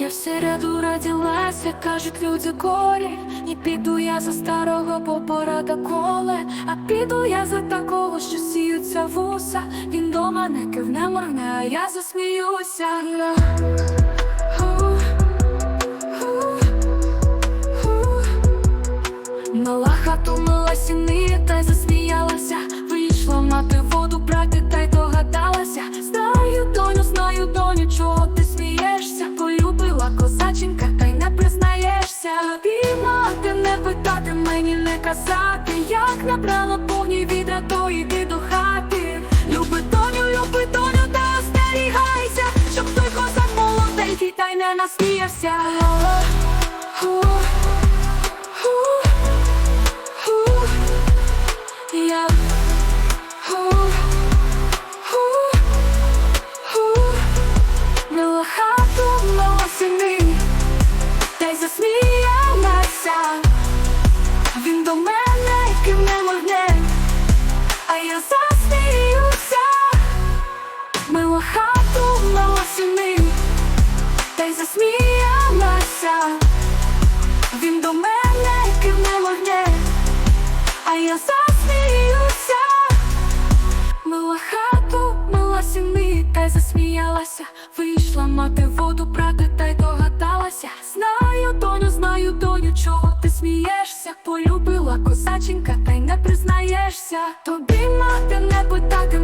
Я в середу родилася, кажуть люди горі Не піду я за старого побора та коле, а піду я за такого, що сіються вуса. Він до мене кивне моргне, а я засміюся. Мила хату мила сіни, та й засміялася. Казати. Як набрала повні відра, то йди до хати. Люби доню, люби доню, та остерігайся, щоб той козак молоденький, та й не насміявся. Засміялася. Він до мене кивне моргне, а я засміюся. Мила хату, мила сіни, та й засміялася. Вийшла мати воду брати, та й догадалася. Знаю, доню, знаю, доню, чого ти смієшся. Полюбила козаченька, та й не признаєшся. Тобі мати не питати,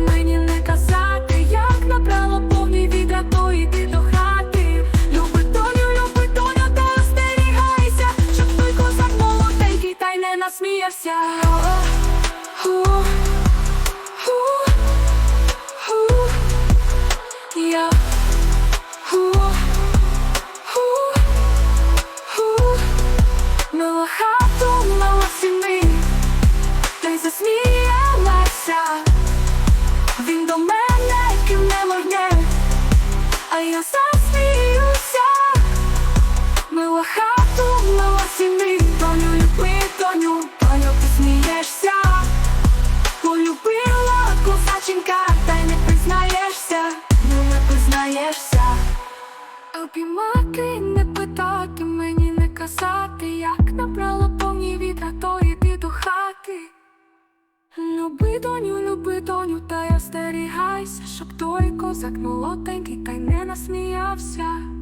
я ху, ху, мила хату, мила сіни, та й засміялася. Він до мене кивне моргне, а я засміюся. Обіймати, не питати, мені не казати, як набрала повні віта, то йди до хати. Люби доню, люби доню, та й остерігайся, щоб той козак молотенький, та й не насміявся.